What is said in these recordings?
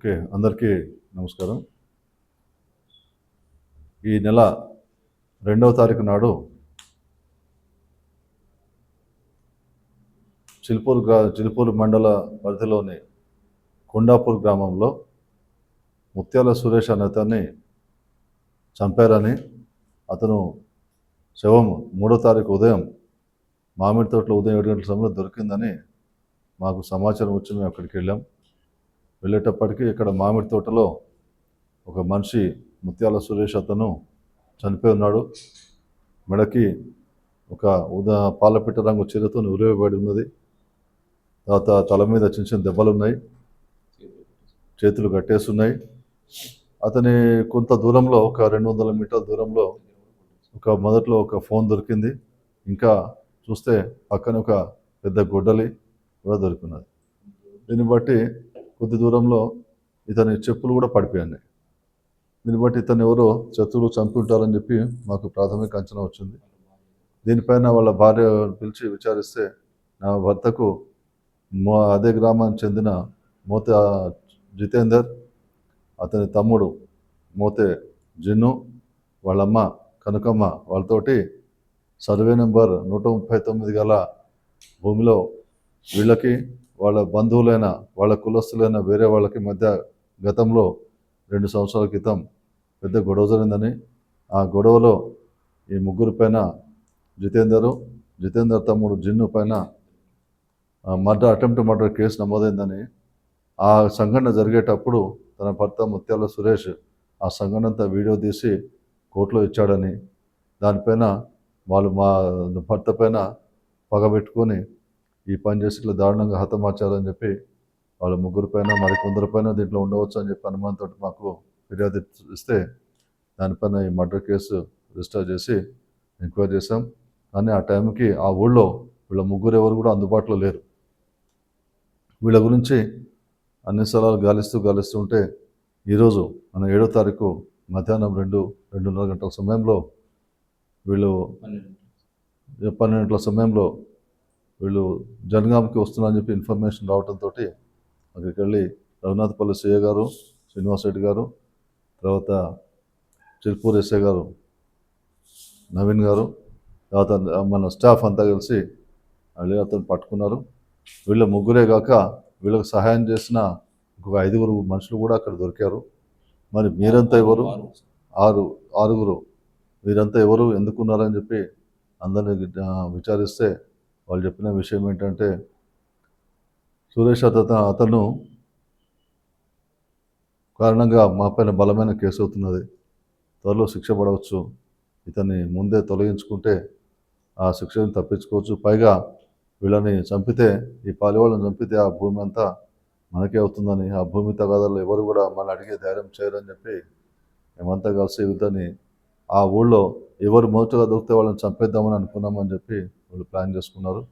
Okay అందరికీ నమస్కారం. ఈ నెల రెండవ తారీఖు నాడు చిలుపూరు గ్రా చిలుపూరు మండల పరిధిలోని కొండాపూర్ గ్రామంలో ముత్యాల సురేష్ అనే అతన్ని చంపారని అతను శవం మూడో తారీఖు ఉదయం మామిడి తోటలో ఉదయం ఏడు గంటల సమయంలో దొరికిందని మాకు సమాచారం వచ్చి మేము అక్కడికి వెళ్ళాం. వెళ్ళేటప్పటికీ ఇక్కడ మామిడి తోటలో ఒక మనిషి ముత్యాల సురేష్ అతను చనిపోయి ఉన్నాడు. మెడకి ఒక ఉదా పాలపిట్ట రంగు చీరతో ఉరివేయబడి ఉన్నది. తర్వాత తల మీద చిన్న చిన్న దెబ్బలు ఉన్నాయి. చేతులు కట్టేస్తున్నాయి అతని కొంత దూరంలో ఒక రెండు వందల మీటర్ల దూరంలో ఒక మొదట్లో ఒక ఫోన్ దొరికింది. ఇంకా చూస్తే పక్కన ఒక పెద్ద గొడ్డలి కూడా దొరికినది. దీన్ని బట్టి కొద్ది దూరంలో ఇతని చెప్పులు కూడా పడిపోయాయి దీన్ని బట్టి ఇతను ఎవరో శత్రువులు చంపి ఉంటారని చెప్పి మాకు ప్రాథమిక అంచనా వచ్చింది. దీనిపైన వాళ్ళ భార్య పిలిచి విచారిస్తే నా భర్తకు మో అదే గ్రామానికి చెందిన మోతే జితేందర్ అతని తమ్ముడు మోతే జిన్ను వాళ్ళమ్మ కనకమ్మ వాళ్ళతోటి సర్వే నెంబర్ నూట ముప్పై తొమ్మిది గల భూమిలో వీళ్ళకి వాళ్ళ బంధువులైన వాళ్ళ కులస్తులైన వేరే వాళ్ళకి మధ్య గతంలో రెండు సంవత్సరాల క్రితం పెద్ద గొడవ జరిగిందని ఆ గొడవలో ఈ ముగ్గురు పైన జితేందరు జితేందర్ తమ్ముడు జిన్ను పైన మర్డర్ అటెంప్ట్ మర్డర్ కేసు నమోదైందని ఆ సంఘటన జరిగేటప్పుడు తన భర్త ముత్యాల సురేష్ ఆ సంఘటన అంతా వీడియో తీసి కోర్టులో ఇచ్చాడని దానిపైన వాళ్ళు మా భర్త పైన పగబెట్టుకొని ఈ పని చేసి ఇట్లా దారుణంగా హతమార్చారని చెప్పి వాళ్ళ ముగ్గురు పైన మరి కొందరి పైన దీంట్లో ఉండవచ్చు అని చెప్పి అనుమానంతో మాకు ఫిర్యాదు ఇస్తే దానిపైన ఈ మర్డర్ కేసు రిజిస్టర్ చేసి ఎంక్వైరీ చేసాం కానీ ఆ టైంకి ఆ ఊళ్ళో వీళ్ళ ముగ్గురు ఎవరు కూడా అందుబాటులో లేరు. వీళ్ళ గురించి అన్ని స్థలాలు గాలిస్తూ గాలిస్తూ ఉంటే ఈరోజు మన ఏడో తారీఖు మధ్యాహ్నం రెండు రెండున్నర గంటల సమయంలో వీళ్ళు పన్నెండు గంటల సమయంలో వీళ్ళు జనగాంకి వస్తున్నారని చెప్పి ఇన్ఫర్మేషన్ రావడంతో అక్కడికి వెళ్ళి రఘునాథపల్లి సిఏ గారు శ్రీనివాస్ రెడ్డి గారు తర్వాత చిల్పూర్ ఎస్ఏ గారు నవీన్ గారు తర్వాత మన స్టాఫ్ అంతా కలిసి వెళ్ళి అతను పట్టుకున్నారు. వీళ్ళ ముగ్గురే కాక వీళ్ళకి సహాయం చేసిన ఇంకొక ఐదుగురు మనుషులు కూడా అక్కడ దొరికారు. మరి మీరంతా ఎవరు? ఆరు ఆరుగురు. వీరంతా ఎవరు? ఎందుకున్నారని చెప్పి అందరిని విచారిస్తే వాళ్ళు చెప్పిన విషయం ఏంటంటే సురేష్ అత అతను కారణంగా మా పైన బలమైన కేసు అవుతున్నది. త్వరలో శిక్ష పడవచ్చు. ఇతన్ని ముందే తొలగించుకుంటే ఆ శిక్షను తప్పించుకోవచ్చు. పైగా వీళ్ళని చంపితే ఈ పాలివాళ్ళని చంపితే ఆ భూమి అంతా మనకే అవుతుందని ఆ భూమి తగాదాలు ఎవరు కూడా మన అడిగే ధైర్యం చేయరని చెప్పి మేమంతా కలిసి వీళ్ళని ఆ ఊళ్ళో ఎవరు మొదటగా దొరికితే వాళ్ళని చంపేద్దామని అనుకున్నామని చెప్పి వాళ్ళు ప్లాన్ చేసుకున్నారు.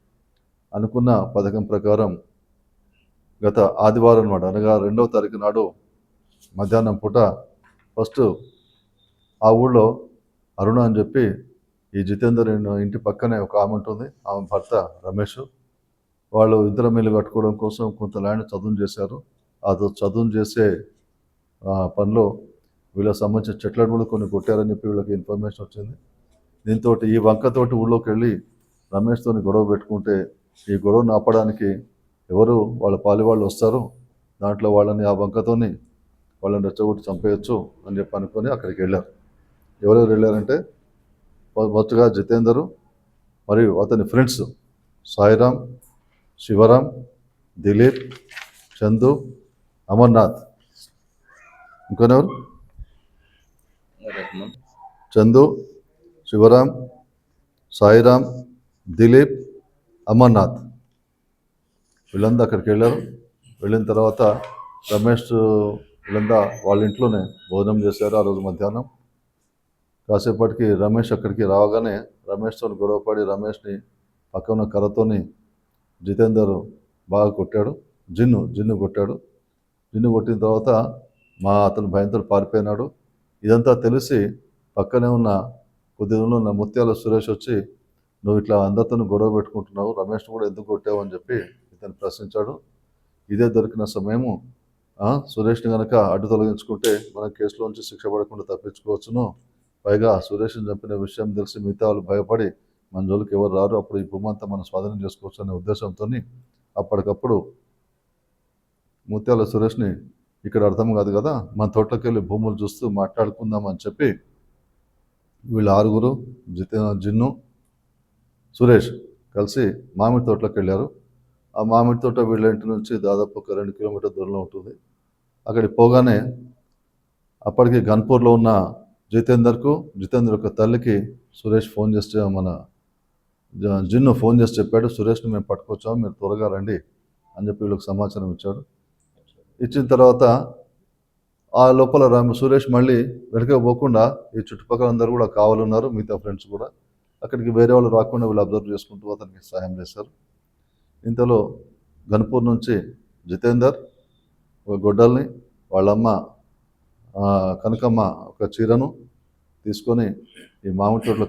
అనుకున్న పథకం ప్రకారం గత ఆదివారం అనమాట అనగా రెండవ తారీఖు నాడు మధ్యాహ్నం పూట ఫస్ట్ ఆ ఊళ్ళో అరుణ అని చెప్పి ఈ జితేందర్ ఇంటి పక్కనే ఒక ఆమె ఉంటుంది. ఆమె భర్త రమేష్. వాళ్ళు ఇద్దరు మిల్లు కట్టుకోవడం కోసం కొంత ల్యాండ్ చదువు చేశారు. అది చదువు చేసే పనులు పనిలో వీళ్ళకి సంబంధించిన చెట్లను కూడా కొన్ని కొట్టారని చెప్పి వీళ్ళకి ఇన్ఫర్మేషన్ వచ్చింది. దీంతో ఈ వంకతోటి ఊళ్ళోకి వెళ్ళి రమేష్తో గొడవ పెట్టుకుంటే ఈ గొడవ ఆపడానికి ఎవరు వాళ్ళ పాలి వాళ్ళు వస్తారు? దాంట్లో వాళ్ళని ఆ వంకతోని వాళ్ళని రెచ్చగొట్టి చంపేయచ్చు అని చెప్పి అనుకొని అక్కడికి వెళ్ళారు. ఎవరెవరు వెళ్ళారంటే మొ- మొదటగా జితేందరు మరియు అతని ఫ్రెండ్స్ సాయిరామ్ శివరాం దిలీప్ చందు అమర్నాథ్. ఇంకొనెవరు? చందు శివరాం సాయిరామ్ దిలీప్ అమర్నాథ్. వీళ్ళంతా అక్కడికి వెళ్ళారు. వెళ్ళిన తర్వాత రమేష్ వీళ్ళంతా వాళ్ళ ఇంట్లోనే భోజనం చేశారు ఆ రోజు మధ్యాహ్నం. కాసేపటికి రమేష్ అక్కడికి రావగానే రమేష్తో గొడవపడి రమేష్ని పక్కన కర్రతోని జితేందర్ బాగా కొట్టాడు. జిన్ను జిన్ను కొట్టాడు. జిన్ను కొట్టిన తర్వాత మా అతను భయంతో పారిపోయినాడు. ఇదంతా తెలిసి పక్కనే ఉన్న కొద్ది రోజుల్లో ఉన్న ముత్యాల సురేష్ వచ్చి నువ్వు ఇట్లా అందరితో గొడవ పెట్టుకుంటున్నావు రమేష్ను కూడా ఎందుకు కొట్టావు అని చెప్పి ఇతను ప్రశ్నించాడు. ఇదే దొరికిన సమయము సురేష్ని కనుక అడ్డు తొలగించుకుంటే మనం కేసులోంచి శిక్ష పడకుండా తప్పించుకోవచ్చును. పైగా సురేష్ని చంపిన విషయం తెలిసి మిగతా వాళ్ళు భయపడి మన జోలికి ఎవరు రారు అప్పుడు ఈ భూమి అంతా మనం స్వాధీనం చేసుకోవచ్చు అనే ఉద్దేశంతో అప్పటికప్పుడు ముత్యాల సురేష్ని ఇక్కడ అర్థం కాదు కదా మన తోటలోకి వెళ్ళి భూములు చూస్తూ మాట్లాడుకుందామని చెప్పి వీళ్ళు ఆరుగురు జితే జిన్ను సురేష్ కలిసి మామిడి తోటలోకి వెళ్ళారు. ఆ మామిడి తోట వీళ్ళ ఇంటి నుంచి దాదాపు ఒక రెండు కిలోమీటర్ దూరంలో ఉంటుంది. అక్కడికి పోగానే అప్పటికి గన్పూర్లో ఉన్న జితేందర్కు జితేందర్ యొక్క తల్లికి సురేష్ ఫోన్ చేస్తే మన జ- జిన్ను ఫోన్ చేసి చెప్పాడు సురేష్ని మేము పట్టుకొచ్చాము మీరు త్వరగా రండి అని చెప్పి వీళ్ళకి సమాచారం ఇచ్చాడు. ఇచ్చిన తర్వాత ఆ లోపల రామ్ సురేష్ మళ్ళీ వెనక పోకుండా ఈ చుట్టుపక్కల అందరూ కూడా కావాలన్నారు మిగతా ఫ్రెండ్స్ కూడా. అక్కడికి వేరే వాళ్ళు రాకుండా వీళ్ళు అబ్జర్వ్ చేసుకుంటూ అతనికి సహాయం చేశారు. ఇంతలో గన్పూర్ నుంచి జితేందర్ ఒక గొడ్డల్ని వాళ్ళమ్మ కనకమ్మ ఒక చీరను తీసుకొని ఈ మామిడి తోటలో